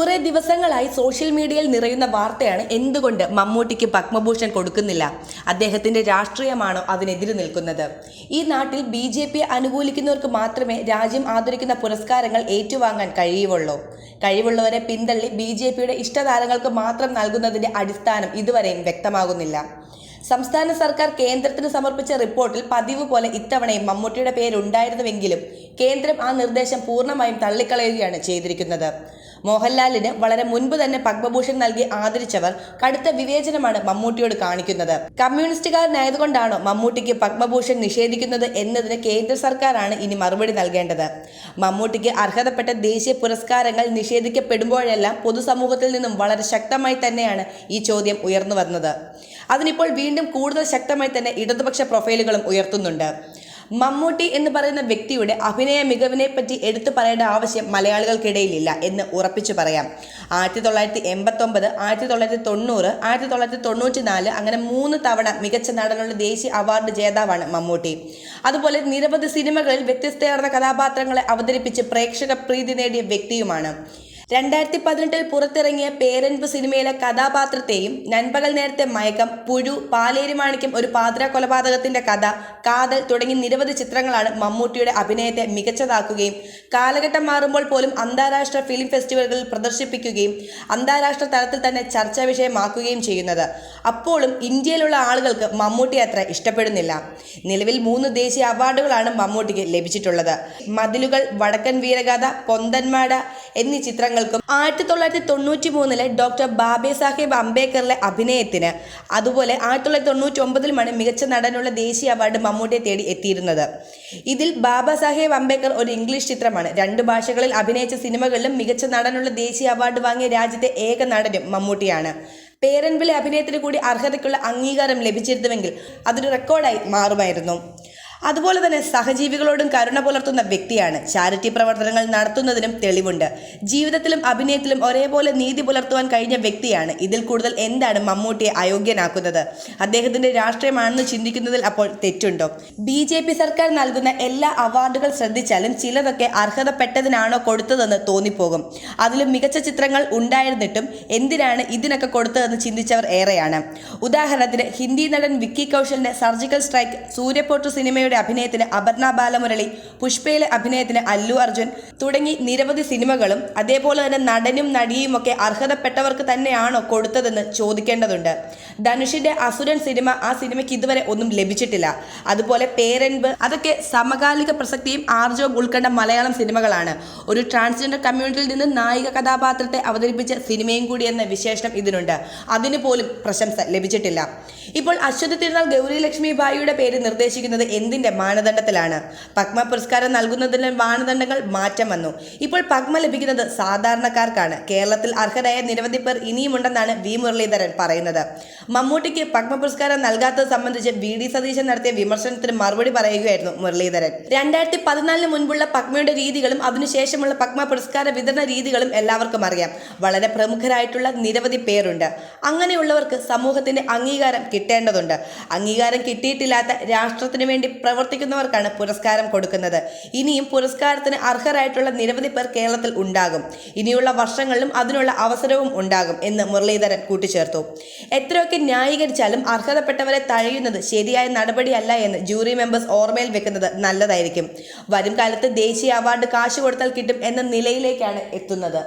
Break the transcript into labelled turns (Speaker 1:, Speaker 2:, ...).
Speaker 1: കുറെ ദിവസങ്ങളായി സോഷ്യൽ മീഡിയയിൽ നിറയുന്ന വാർത്തയാണ് എന്തുകൊണ്ട് മമ്മൂട്ടിക്ക് പത്മഭൂഷൺ കൊടുക്കുന്നില്ല? അദ്ദേഹത്തിന്റെ രാഷ്ട്രീയമാണോ അതിനെതിരെ നിൽക്കുന്നത്? ഈ നാട്ടിൽ ബി ജെ പിയെ അനുകൂലിക്കുന്നവർക്ക് മാത്രമേ രാജ്യം ആദരിക്കുന്ന പുരസ്കാരങ്ങൾ ഏറ്റുവാങ്ങാൻ കഴിയുള്ളൂ. കഴിവുള്ളവരെ പിന്തള്ളി ബി ജെ പിയുടെ ഇഷ്ടതാരങ്ങൾക്ക് മാത്രം നൽകുന്നതിന്റെ അടിസ്ഥാനം ഇതുവരെയും വ്യക്തമാകുന്നില്ല. സംസ്ഥാന സർക്കാർ കേന്ദ്രത്തിന് സമർപ്പിച്ച റിപ്പോർട്ടിൽ പതിവ് പോലെ ഇത്തവണയും മമ്മൂട്ടിയുടെ പേരുണ്ടായിരുന്നുവെങ്കിലും കേന്ദ്രം ആ നിർദ്ദേശം പൂർണമായും തള്ളിക്കളയുകയാണ് ചെയ്തിരിക്കുന്നത്. മോഹൻലാലിന് വളരെ മുൻപ് തന്നെ പത്മഭൂഷൺ നൽകി ആദരിച്ചവർ കടുത്ത വിവേചനമാണ് മമ്മൂട്ടിയോട് കാണിക്കുന്നത്. കമ്മ്യൂണിസ്റ്റുകാരനായതുകൊണ്ടാണോ മമ്മൂട്ടിക്ക് പത്മഭൂഷൺ നിഷേധിക്കുന്നത് എന്നതിന് കേന്ദ്ര സർക്കാരാണ് ഇനി മറുപടി നൽകേണ്ടത്. മമ്മൂട്ടിക്ക് അർഹതപ്പെട്ട ദേശീയ പുരസ്കാരങ്ങൾ നിഷേധിക്കപ്പെടുമ്പോഴെല്ലാം പൊതുസമൂഹത്തിൽ നിന്നും വളരെ ശക്തമായി തന്നെയാണ് ഈ ചോദ്യം ഉയർന്നു വരുന്നത് അതിനിപ്പോൾ വീണ്ടും കൂടുതൽ ശക്തമായി തന്നെ ഇടതുപക്ഷ പ്രൊഫൈലുകളും ഉയർത്തുന്നുണ്ട്. മമ്മൂട്ടി എന്ന് പറയുന്ന വ്യക്തിയുടെ അഭിനയ മികവിനെ പറ്റി എടുത്തു പറയേണ്ട ആവശ്യം മലയാളികൾക്കിടയിലില്ല എന്ന് ഉറപ്പിച്ചു പറയാം. ആയിരത്തി തൊള്ളായിരത്തി എൺപത്തൊമ്പത് ആയിരത്തി തൊള്ളായിരത്തി തൊണ്ണൂറ് ആയിരത്തി തൊള്ളായിരത്തി തൊണ്ണൂറ്റി നാല് അങ്ങനെ മൂന്ന് തവണ മികച്ച നടനുള്ള ദേശീയ അവാർഡ് ജേതാവാണ് മമ്മൂട്ടി. അതുപോലെ നിരവധി സിനിമകളിൽ വ്യത്യസ്തയാർന്ന കഥാപാത്രങ്ങളെ അവതരിപ്പിച്ച് പ്രേക്ഷക പ്രീതി നേടിയ വ്യക്തിയുമാണ്. രണ്ടായിരത്തി പതിനെട്ടിൽ പുറത്തിറങ്ങിയ പേരൻപ് സിനിമയിലെ കഥാപാത്രത്തെയും നൻപകൽ നേരത്തെ മയക്കം പുഴു പാലേരി മാണിക്യം ഒരു പാതിര കൊലപാതകത്തിന്റെ കഥ കാതൽ തുടങ്ങി നിരവധി ചിത്രങ്ങളാണ് മമ്മൂട്ടിയുടെ അഭിനയത്തെ മികച്ചതാക്കുകയും കാലഘട്ടം മാറുമ്പോൾ പോലും അന്താരാഷ്ട്ര ഫിലിം ഫെസ്റ്റിവലുകളിൽ പ്രദർശിപ്പിക്കുകയും അന്താരാഷ്ട്ര തലത്തിൽ തന്നെ ചർച്ചാ വിഷയമാക്കുകയും ചെയ്യുന്നത്. അപ്പോഴും ഇന്ത്യയിലുള്ള ആളുകൾക്ക് മമ്മൂട്ടി അത്ര ഇഷ്ടപ്പെടുന്നില്ല. നിലവിൽ മൂന്ന് ദേശീയ അവാർഡുകളാണ് മമ്മൂട്ടിക്ക് ലഭിച്ചിട്ടുള്ളത്. മതിലുകൾ വടക്കൻ വീരഗാഥ പൊന്തന്മാട എന്നീ ചിത്രങ്ങൾക്കും ആയിരത്തി തൊള്ളായിരത്തി തൊണ്ണൂറ്റി മൂന്നിലെ ഡോക്ടർ ബാബെ സാഹേബ് അംബേദ്കറിലെ അഭിനയത്തിന് അതുപോലെ ആയിരത്തി തൊള്ളായിരത്തി തൊണ്ണൂറ്റി ഒമ്പതിലുമാണ് മികച്ച നടനുള്ള ദേശീയ അവാർഡ് മമ്മൂട്ടിയെ തേടി എത്തിയിരുന്നത്. ഇതിൽ ബാബ സാഹേബ് അംബേദ്കർ ഒരു ഇംഗ്ലീഷ് ചിത്രമാണ്. രണ്ട് ഭാഷകളിൽ അഭിനയിച്ച സിനിമകളിലും മികച്ച നടനുള്ള ദേശീയ അവാർഡ് വാങ്ങിയ രാജ്യത്തെ ഏക നടനും മമ്മൂട്ടിയാണ്. പേരൻപിലെ അഭിനയത്തിന് കൂടി അർഹതയ്ക്കുള്ള അംഗീകാരം ലഭിച്ചിരുന്നുവെങ്കിൽ അതൊരു റെക്കോർഡായി മാറുമായിരുന്നു. അതുപോലെ തന്നെ സഹജീവികളോടും കരുണ പുലർത്തുന്ന വ്യക്തിയാണ്. ചാരിറ്റി പ്രവർത്തനങ്ങൾ നടത്തുന്നതിനും തെളിവുണ്ട്. ജീവിതത്തിലും അഭിനയത്തിലും ഒരേപോലെ നീതി പുലർത്തുവാൻ കഴിഞ്ഞ വ്യക്തിയാണ്. ഇതിൽ കൂടുതൽ എന്താണ് മമ്മൂട്ടിയെ അയോഗ്യനാക്കുന്നത്? അദ്ദേഹത്തിന്റെ രാഷ്ട്രീയമാണെന്ന് ചിന്തിക്കുന്നതിൽ അപ്പോൾ തെറ്റുണ്ടോ? ബി ജെ പി സർക്കാർ നൽകുന്ന എല്ലാ അവാർഡുകൾ ശ്രദ്ധിച്ചാലും ചിലതൊക്കെ അർഹതപ്പെട്ടതിനാണോ കൊടുത്തതെന്ന് തോന്നിപ്പോകും. അതിലും മികച്ച ചിത്രങ്ങൾ ഉണ്ടായിരുന്നിട്ടും എന്തിനാണ് ഇതിനൊക്കെ കൊടുത്തതെന്ന് ചിന്തിച്ചവർ ഏറെയാണ്. ഉദാഹരണത്തിന് ഹിന്ദി നടൻ വിക്കി കൗശലിന്റെ സർജിക്കൽ സ്ട്രൈക്ക് സൂര്യപോട്ടു സിനിമയുടെ അഭിനയത്തിന് അപർണ ബാലമുരളി പുഷ്പയിലെ അഭിനയത്തിന് അല്ലു അർജുൻ തുടങ്ങി നിരവധി സിനിമകളും അതേപോലെ തന്നെ നടനും നടിയും ഒക്കെ അർഹതപ്പെട്ടവർക്ക് തന്നെയാണോ കൊടുത്തതെന്ന് ചോദിക്കേണ്ടതുണ്ട്. ധനുഷിന്റെ അസുരൻ സിനിമ ആ സിനിമയ്ക്ക് ഇതുവരെ ഒന്നും ലഭിച്ചിട്ടില്ല. അതുപോലെ പേരൻപ് അതൊക്കെ സമകാലിക പ്രസക്തിയും ആർജവും ഉൾക്കൊണ്ട മലയാളം സിനിമകളാണ്. ഒരു ട്രാൻസ്ജെൻഡർ കമ്മ്യൂണിറ്റിയിൽ നിന്ന് നായിക കഥാപാത്രത്തെ അവതരിപ്പിച്ച സിനിമയും കൂടി എന്ന വിശേഷണം ഇതിനുണ്ട്. അതിന് പോലും പ്രശംസ ലഭിച്ചിട്ടില്ല. ഇപ്പോൾ അശ്വതി തിരുനാൾ ഗൗരി ലക്ഷ്മി ഭായിയുടെ പേര് നിർദ്ദേശിക്കുന്നത് എന്തിന്റെ മാനദണ്ഡത്തിലാണ്? പത്മ പുരസ്കാരം നൽകുന്നതിന് മാനദണ്ഡങ്ങൾ മാറ്റം വന്നു. ഇപ്പോൾ പത്മ ലഭിക്കുന്നത് സാധാരണക്കാർക്കാണ്. കേരളത്തിൽ അർഹരായ നിരവധി പേർ ഇനിയുമുണ്ടെന്നാണ് വി മുരളീധരൻ പറയുന്നത്. മമ്മൂട്ടിക്ക് പത്മ പുരസ്കാരം നൽകാത്തത് സംബന്ധിച്ച് വി ഡി സതീശൻ നടത്തിയ വിമർശനത്തിന് മറുപടി പറയുകയായിരുന്നു മുരളീധരൻ. രണ്ടായിരത്തി പതിനാലിന് മുൻപുള്ള പത്മയുടെ രീതികളും അതിനുശേഷമുള്ള പത്മ പുരസ്കാര വിതരണ രീതികളും എല്ലാവർക്കും അറിയാം. വളരെ പ്രമുഖരായിട്ടുള്ള നിരവധി പേരുണ്ട്. അങ്ങനെയുള്ളവർക്ക് സമൂഹത്തിന്റെ അംഗീകാരം കിട്ടേണ്ടതുണ്ട്. അംഗീകാരം കിട്ടിയിട്ടില്ലാത്ത രാഷ്ട്രത്തിന് വേണ്ടി പ്രവർത്തിക്കുന്നവർക്കാണ് പുരസ്കാരം കൊടുക്കുന്നത്. ഇനിയും പുരസ്കാരത്തിന് അർഹരായിട്ടുള്ള നിരവധി പേർ കേരളത്തിൽ ഉണ്ടാകും. ഇനിയുള്ള വർഷങ്ങളിലും അതിനുള്ള അവസരവും ഉണ്ടാകും എന്ന് മുരളീധരൻ കൂട്ടിച്ചേർത്തു. എത്രയൊക്കെ ന്യായീകരിച്ചാലും അർഹതപ്പെട്ടവരെ തഴയുന്നത് ശരിയായ നടപടിയല്ല എന്ന് ജൂറി മെമ്പേഴ്സ് ഓർമ്മയിൽ വെക്കുന്നത് നല്ലതായിരിക്കും. വരും കാലത്ത് ദേശീയ അവാർഡ് കാശ് കൊടുത്താൽ കിട്ടും എന്ന നിലയിലേക്കാണ് എത്തുന്നത്.